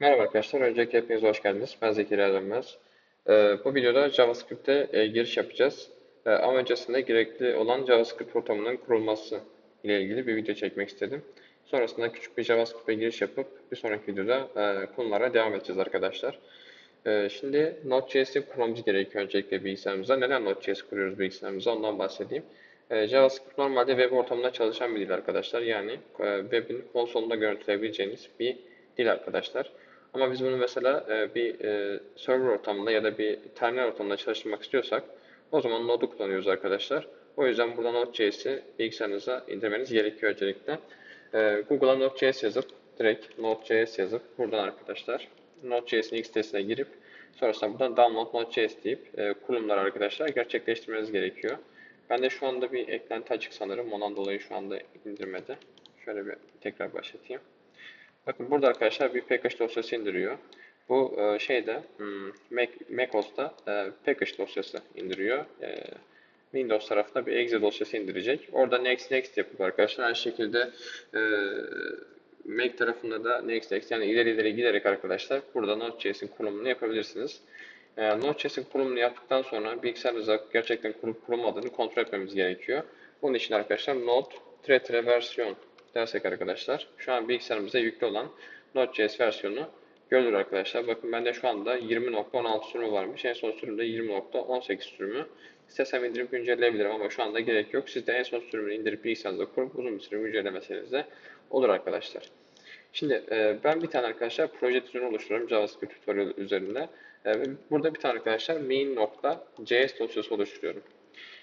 Merhaba arkadaşlar, öncelikle hepiniz hoş geldiniz. Ben Zekeriya Dönmez. Ee, bu videoda JavaScript'e e, giriş yapacağız. Ee, ama öncesinde gerekli olan JavaScript ortamının kurulması ile ilgili bir video çekmek istedim. Sonrasında küçük bir JavaScript'e giriş yapıp bir sonraki videoda e, konulara devam edeceğiz arkadaşlar. Ee, şimdi Node.js'i kurmamız gerekiyor öncelikle bilgisayarımıza. Neden Node.js kuruyoruz bilgisayarımıza ondan bahsedeyim. Ee, JavaScript normalde web ortamında çalışan bir dil arkadaşlar. Yani e, web'in konsolunda görüntüleyebileceğiniz bir dil arkadaşlar. Ama biz bunu mesela e, bir e, server ortamında ya da bir terminal ortamında çalıştırmak istiyorsak o zaman Node'u kullanıyoruz arkadaşlar. O yüzden burada Node.js'i bilgisayarınıza indirmeniz gerekiyor öncelikle. E, Google'a Node.js yazıp direkt Node.js yazıp buradan arkadaşlar Node.js'in X sitesine girip sonrasında buradan download Node.js deyip e, kurulumlar arkadaşlar gerçekleştirmeniz gerekiyor. Ben de şu anda bir eklenti açık sanırım. Ondan dolayı şu anda indirmedi. Şöyle bir tekrar başlatayım. Bakın burada arkadaşlar bir package dosyası indiriyor. Bu e, şeyde hmm, Mac, macOS'ta e, package dosyası indiriyor. E, Windows tarafında bir exe dosyası indirecek. Orada next next yapıp arkadaşlar aynı şekilde e, Mac tarafında da next next yani ileri ileri giderek arkadaşlar burada Node.js'in kurulumunu yapabilirsiniz. E, Node.js'in kurulumunu yaptıktan sonra bilgisayarınıza gerçekten kurup kurulmadığını kontrol etmemiz gerekiyor. Bunun için arkadaşlar node tre versiyon dersek arkadaşlar şu an bilgisayarımıza yüklü olan Node.js versiyonu görülür arkadaşlar. Bakın bende şu anda 20.16 sürümü varmış. En son sürümde 20.18 sürümü. İstesem indirip güncelleyebilirim ama şu anda gerek yok. Siz de en son sürümünü indirip bilgisayarınızda kurup uzun bir süre güncellemeseniz de olur arkadaşlar. Şimdi e, ben bir tane arkadaşlar proje düzeni oluşturuyorum JavaScript tutorial üzerinde. E, burada bir tane arkadaşlar main.js dosyası oluşturuyorum.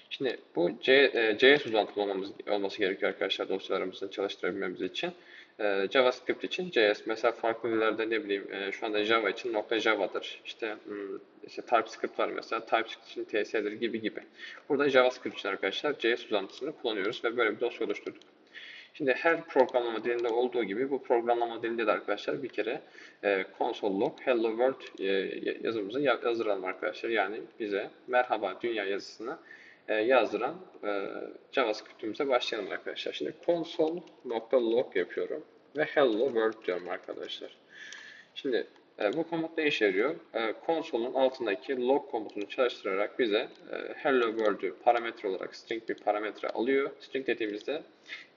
Şimdi bu C, e, JS uzantılı olmamız, olması gerekiyor arkadaşlar dosyalarımızı çalıştırabilmemiz için. E, JavaScript için JS, mesela farklı dillerde ne bileyim e, şu anda Java için nokta .java'dır. İşte, hmm, işte TypeScript var mesela, TypeScript için TS'dir gibi gibi. Burada JavaScript için arkadaşlar JS uzantısını kullanıyoruz ve böyle bir dosya oluşturduk. Şimdi her programlama dilinde olduğu gibi bu programlama dilinde de arkadaşlar bir kere e, console log hello world e, yazımızı yazdıralım arkadaşlar. Yani bize merhaba dünya yazısını yazdıran e, JavaScript'imize başlayalım arkadaşlar. Şimdi console.log yapıyorum ve hello world diyorum arkadaşlar. Şimdi e, bu komut ne işe yarıyor? E, konsolun altındaki log komutunu çalıştırarak bize hello world'ü parametre olarak string bir parametre alıyor. String dediğimizde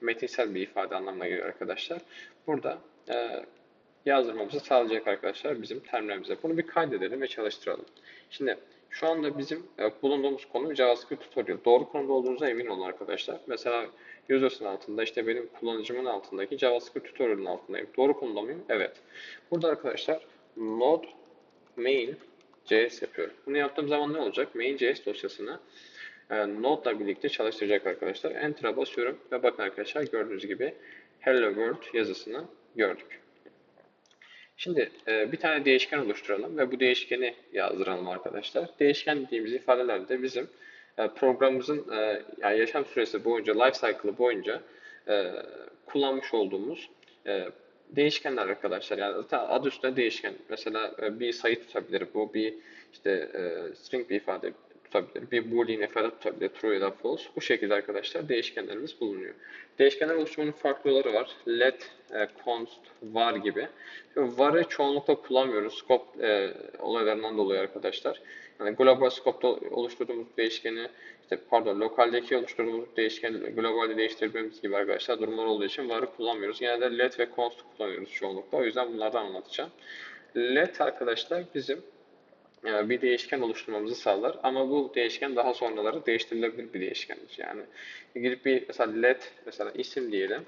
metinsel bir ifade anlamına geliyor arkadaşlar. Burada yazdırmamızı sağlayacak arkadaşlar bizim terminalimize. Bunu bir kaydedelim ve çalıştıralım. Şimdi şu anda bizim e, bulunduğumuz konu JavaScript tutorial. Doğru konuda olduğunuza emin olun arkadaşlar. Mesela users'ın altında işte benim kullanıcımın altındaki JavaScript tutorial'ın altındayım. Doğru konuda mıyım? Evet. Burada arkadaşlar node main JS yapıyorum. Bunu yaptığım zaman ne olacak? Main.js dosyasını e, Node ile birlikte çalıştıracak arkadaşlar. Enter'a basıyorum ve bakın arkadaşlar gördüğünüz gibi Hello World yazısını gördük. Şimdi e, bir tane değişken oluşturalım ve bu değişkeni yazdıralım arkadaşlar. Değişken dediğimiz ifadelerde bizim e, programımızın e, yani yaşam süresi boyunca, life cycle'ı boyunca e, kullanmış olduğumuz e, değişkenler arkadaşlar. Yani adı üstünde değişken. Mesela e, bir sayı tutabilir bu, bir işte e, string bir ifade tutabilir. Bir boolean ifade tutabilir. True ya da false. Bu şekilde arkadaşlar değişkenlerimiz bulunuyor. Değişkenler oluşturmanın farklı yolları var. Let, e, const, var gibi. Var'ı çoğunlukla kullanmıyoruz. Scope e, olaylarından dolayı arkadaşlar. Yani global scope'da oluşturduğumuz değişkeni işte pardon lokaldeki oluşturduğumuz değişkeni globalde değiştirmemiz gibi arkadaşlar durumlar olduğu için var'ı kullanmıyoruz. Genelde let ve const kullanıyoruz çoğunlukla. O yüzden bunlardan anlatacağım. Let arkadaşlar bizim bir değişken oluşturmamızı sağlar. Ama bu değişken daha sonraları değiştirilebilir bir değişkendir. Yani gidip bir mesela let mesela isim diyelim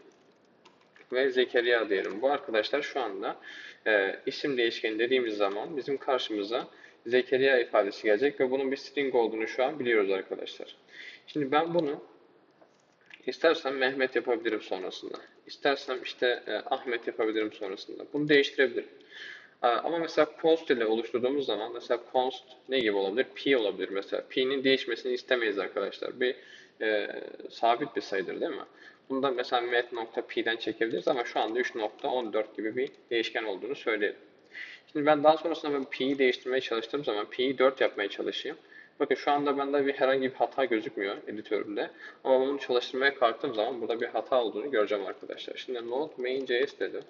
ve Zekeriya diyelim. Bu arkadaşlar şu anda e, isim değişkeni dediğimiz zaman bizim karşımıza Zekeriya ifadesi gelecek ve bunun bir string olduğunu şu an biliyoruz arkadaşlar. Şimdi ben bunu istersem Mehmet yapabilirim sonrasında. İstersem işte e, Ahmet yapabilirim sonrasında. Bunu değiştirebilirim. Ama mesela const ile oluşturduğumuz zaman mesela const ne gibi olabilir? P olabilir mesela. P'nin değişmesini istemeyiz arkadaşlar. Bir e, sabit bir sayıdır değil mi? Bundan mesela met.p'den çekebiliriz ama şu anda 3.14 gibi bir değişken olduğunu söyleyelim. Şimdi ben daha sonrasında ben p'yi değiştirmeye çalıştığım zaman p'yi 4 yapmaya çalışayım. Bakın şu anda bende bir herhangi bir hata gözükmüyor editörümde. Ama bunu çalıştırmaya kalktığım zaman burada bir hata olduğunu göreceğim arkadaşlar. Şimdi node main.js dedim.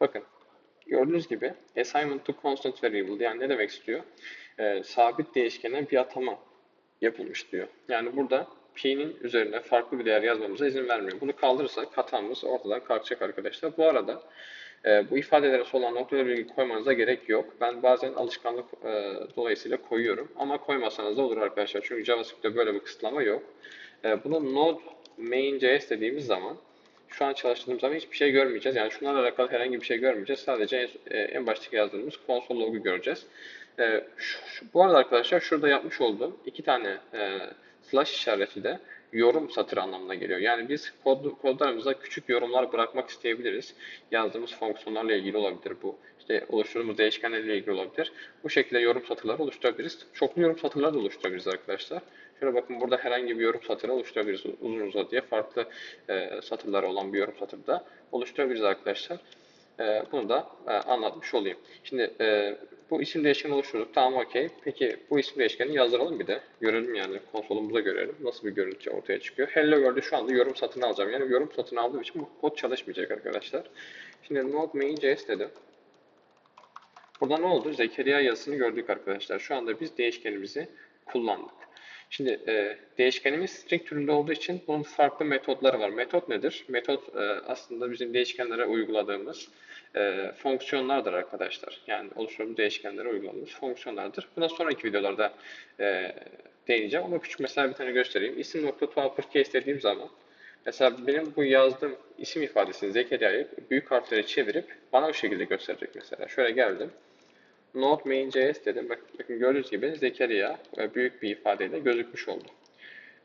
Bakın Gördüğünüz gibi assignment to constant variable yani ne demek istiyor? Ee, sabit değişkene bir atama yapılmış diyor. Yani burada P'nin üzerine farklı bir değer yazmamıza izin vermiyor. Bunu kaldırırsak hatamız ortadan kalkacak arkadaşlar. Bu arada e, bu ifadelere olan noktaları virgül koymanıza gerek yok. Ben bazen alışkanlık e, dolayısıyla koyuyorum. Ama koymasanız da olur arkadaşlar. Çünkü JavaScript'te böyle bir kısıtlama yok. E, bunu node main.js dediğimiz zaman şu an çalıştırdığımız zaman hiçbir şey görmeyeceğiz. Yani şunlarla alakalı herhangi bir şey görmeyeceğiz. Sadece en, e, en baştaki yazdığımız konsol logu göreceğiz. E, şu, şu, bu arada arkadaşlar şurada yapmış olduğum iki tane e, slash işareti de yorum satır anlamına geliyor. Yani biz kod, kodlarımıza küçük yorumlar bırakmak isteyebiliriz. Yazdığımız fonksiyonlarla ilgili olabilir bu. İşte oluşturduğumuz değişkenlerle ilgili olabilir. Bu şekilde yorum satırları oluşturabiliriz. Çoklu yorum satırları da oluşturabiliriz arkadaşlar. Şöyle bakın burada herhangi bir yorum satırı oluşturabiliriz. Uzun uzadıya farklı e, satırları olan bir yorum satırı da oluşturabiliriz arkadaşlar. E, bunu da e, anlatmış olayım. Şimdi e, bu isim değişkeni oluşturduk. Tamam okey. Peki bu isim değişkeni yazdıralım bir de. Görelim yani konsolumuzda görelim. Nasıl bir görüntü ortaya çıkıyor. Hello World'ü şu anda yorum satını alacağım. Yani yorum satını aldığım için bu kod çalışmayacak arkadaşlar. Şimdi node main.js dedim. Burada ne oldu? Zekeriya yazısını gördük arkadaşlar. Şu anda biz değişkenimizi kullandık. Şimdi e, değişkenimiz string türünde olduğu için bunun farklı metotları var. Metot nedir? Metot e, aslında bizim değişkenlere uyguladığımız e, fonksiyonlardır arkadaşlar. Yani oluşturduğumuz değişkenlere uyguladığımız fonksiyonlardır. Buna sonraki videolarda e, değineceğim ama küçük mesela bir tane göstereyim. İsim nokta uppercase dediğim zaman mesela benim bu yazdığım isim ifadesini Zekeriya'yı büyük harflere çevirip bana o şekilde gösterecek mesela. Şöyle geldim. Node main.js dedim. Bakın, bakın gördüğünüz gibi Zekeriya e, büyük bir ifadeyle gözükmüş oldu.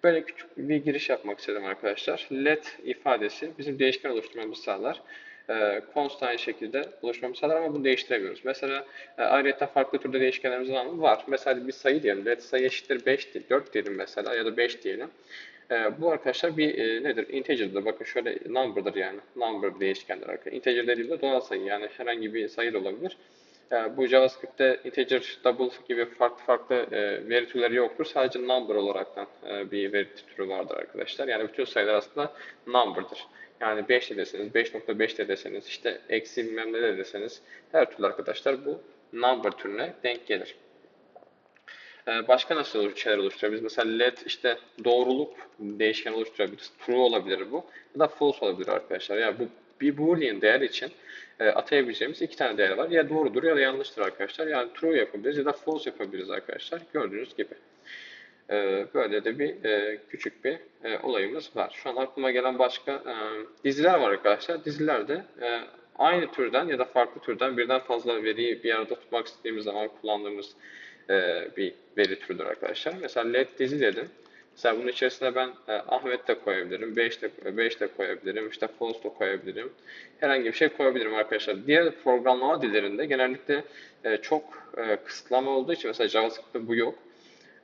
Böyle küçük bir giriş yapmak istedim arkadaşlar. Let ifadesi bizim değişken oluşturmamızı sağlar. E, const şekilde oluşturmamızı sağlar ama bunu değiştiremiyoruz. Mesela e, ayrıca farklı türde değişkenlerimiz var. Mesela bir sayı diyelim. Let sayı eşittir 5, 4 diyelim mesela ya da 5 diyelim. E, bu arkadaşlar bir e, nedir? Integer'dır. Bakın şöyle number'dır yani. Number değişkenler arkadaşlar. Integer dediğimde doğal sayı yani herhangi bir sayı da olabilir. Yani bu JavaScript'te integer, double gibi farklı farklı e, veri türleri yoktur. Sadece number olaraktan e, bir veri türü vardır arkadaşlar. Yani bütün sayılar aslında number'dır. Yani 5 de deseniz, 5.5 de deseniz, işte eksi bilmem ne de deseniz her türlü arkadaşlar bu number türüne denk gelir. E, başka nasıl şeyler oluşturabiliriz? Mesela let işte doğruluk değişken oluşturabiliriz. True olabilir bu. Ya da false olabilir arkadaşlar. Yani bu bir boolean değer için e, atayabileceğimiz iki tane değer var. Ya doğrudur ya da yanlıştır arkadaşlar. Yani true yapabiliriz ya da false yapabiliriz arkadaşlar. Gördüğünüz gibi. E, böyle de bir e, küçük bir olayımız var. Şu an aklıma gelen başka diziler var arkadaşlar. Dizilerde e, aynı türden ya da farklı türden birden fazla veriyi bir arada tutmak istediğimiz zaman kullandığımız bir veri türüdür arkadaşlar. Mesela let dizi dedim. Mesela bunun içerisine ben e, Ahmet de koyabilirim, 5 de, 5 de koyabilirim, işte false da koyabilirim. Herhangi bir şey koyabilirim arkadaşlar. Diğer programlama dillerinde genellikle e, çok e, kısıtlama olduğu için mesela JavaScript'te bu yok.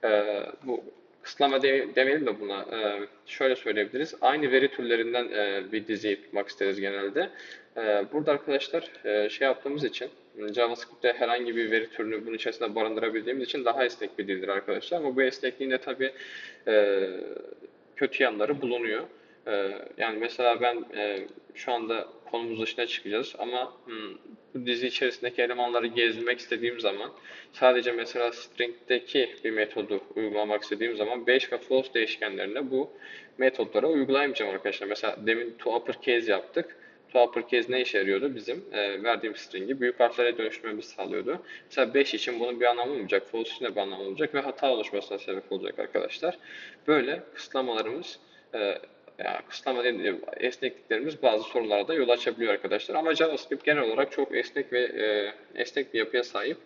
E, bu kısıtlama de, demeyelim de buna e, şöyle söyleyebiliriz. Aynı veri türlerinden e, bir diziyi tutmak isteriz genelde. E, burada arkadaşlar e, şey yaptığımız için JavaScript'te herhangi bir veri türünü bunun içerisinde barındırabildiğimiz için daha esnek bir dildir arkadaşlar. Ama bu esnekliğin de tabii e, kötü yanları bulunuyor. E, yani mesela ben e, şu anda konumuz dışına çıkacağız ama hmm, bu dizi içerisindeki elemanları gezmek istediğim zaman sadece mesela string'deki bir metodu uygulamak istediğim zaman 5 ve false değişkenlerine bu metodlara uygulayamayacağım arkadaşlar. Mesela demin to uppercase yaptık uppercase ne işe yarıyordu? Bizim e, verdiğimiz string'i büyük harflere dönüştürmemizi sağlıyordu. Mesela 5 için bunun bir anlamı olmayacak, false için de bir anlamı olacak ve hata oluşmasına sebep olacak arkadaşlar. Böyle kısıtlamalarımız e, yani kısıtlama dediğim esnekliklerimiz bazı sorunlara da yol açabiliyor arkadaşlar. Ama JavaScript genel olarak çok esnek ve e, esnek bir yapıya sahip.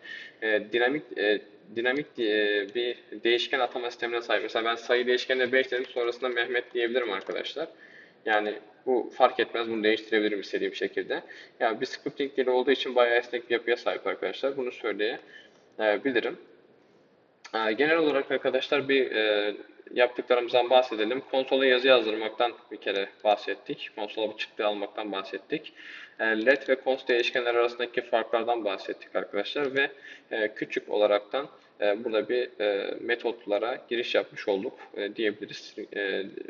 E, dinamik e, dinamik e, bir değişken atama sistemine sahip. Mesela ben sayı değişkenine 5 dedim sonrasında Mehmet diyebilirim arkadaşlar. Yani bu fark etmez. Bunu değiştirebilirim istediğim şekilde. Yani bir scripting dili olduğu için bayağı esnek bir yapıya sahip arkadaşlar. Bunu söyleyebilirim. E, genel olarak arkadaşlar bir e, yaptıklarımızdan bahsedelim. Konsola yazı yazdırmaktan bir kere bahsettik. Konsola bir çıktı almaktan bahsettik. E, LED ve const değişkenler arasındaki farklardan bahsettik arkadaşlar ve küçük olaraktan burada bir metotlara giriş yapmış olduk diyebiliriz.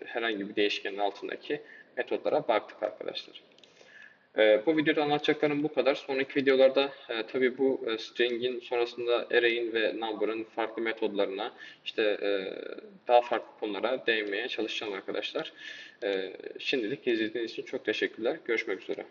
Herhangi bir değişkenin altındaki metotlara baktık arkadaşlar. E, bu videoda anlatacaklarım bu kadar. Sonraki videolarda e, tabii bu e, string'in sonrasında array'in ve number'ın farklı metodlarına işte e, daha farklı konulara değinmeye çalışacağım arkadaşlar. E, şimdilik izlediğiniz için çok teşekkürler. Görüşmek üzere.